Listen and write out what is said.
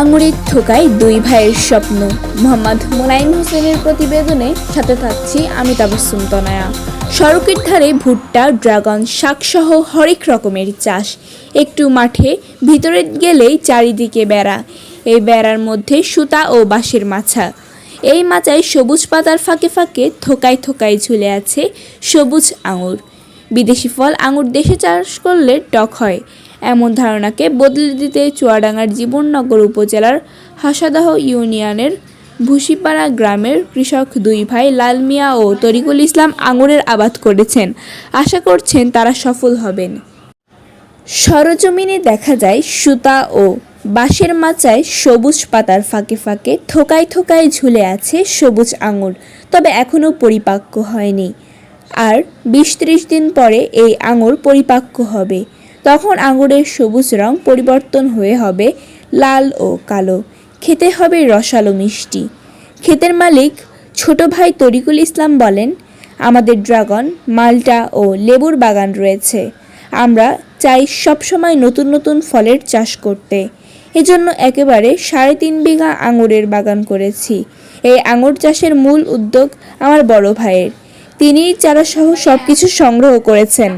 আঙুরের থোকায় দুই ভাইয়ের স্বপ্ন। মোহাম্মদ মোলাইম হোসেনের প্রতিবেদনে সাথে থাকছি আমি তাবসুম সড়কের ধারে ভুট্টা, ড্রাগন শাকসহ হরেক রকমের চাষ। একটু মাঠে, ভিতরে গেলেই চারিদিকে বেড়া। এই বেড়ার মধ্যে সুতা ও বাঁশের মাছা। এই মাচায় সবুজ পাতার ফাঁকে ফাঁকে থোকায় থোকায় ঝুলে আছে সবুজ আঙুর। বিদেশি ফল আঙুর দেশে চাষ করলে টক হয়। এমন ধারণাকে বদলে দিতে চুয়াডাঙ্গার জীবননগর উপজেলার হাসাদাহ ইউনিয়নের ভুসিপাড়া গ্রামের কৃষক দুই ভাই লাল মিয়া ও তরিকুল ইসলাম আঙুরের আবাদ করেছেন। আশা করছেন তারা সফল হবেন। সরজমিনে দেখা যায় সুতা ও বাঁশের মাচায় সবুজ পাতার ফাঁকে ফাঁকে থোকায় থোকায় ঝুলে আছে সবুজ আঙুর, তবে এখনও পরিপাক্য হয়নি। আর বিশ ত্রিশ দিন পরে এই আঙুর পরিপাক্য হবে। তখন আঙুরের সবুজ রং পরিবর্তন হয়ে হবে লাল ও কালো। খেতে হবে রসালো মিষ্টি। ক্ষেতের মালিক ছোট ভাই তরিকুল ইসলাম বলেন, আমাদের ড্রাগন, মালটা ও লেবুর বাগান রয়েছে। আমরা চাই সবসময় নতুন নতুন ফলের চাষ করতে। এজন্য একেবারে সাড়ে তিন বিঘা আঙুরের বাগান করেছি। এই আঙুর চাষের মূল উদ্যোগ আমার বড় ভাইয়ের। তিনিই চারাসহ সব কিছু সংগ্রহ করেছেন।